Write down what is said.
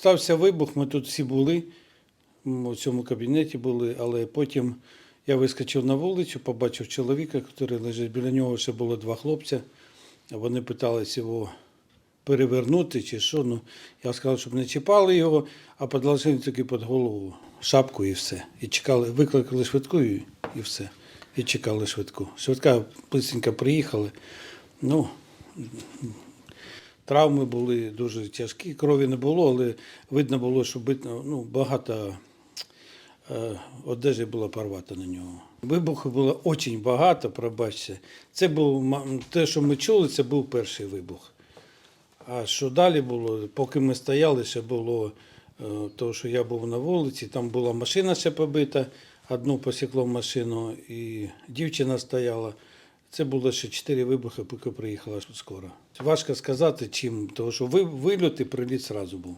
стався вибух, ми тут всі були, у цьому кабінеті були, але потім я вискочив на вулицю, побачив чоловіка, який лежить. Біля нього ще було два хлопця. Вони питалися його перевернути чи що. Ну, я сказав, щоб не чіпали його, а подложили тільки під голову шапку і все. І чекали, викликали швидку і, все. І чекали швидку. Швидка швидко приїхали. Ну, Травми були дуже тяжкі, крові не було, але видно було, що битно, ну, багато е, одежі було порвато на нього. Вибуху було дуже багато, пробачте. Це був те, що ми чули, це був перший вибух. А що далі було, поки ми стояли, ще було е, то, що я був на вулиці, там була машина ще побита, одну посікло машину, і дівчина стояла. Це було ще чотири вибухи, поки приїхала скоро. Важко сказати, чим, тому що ви- і приліт одразу був.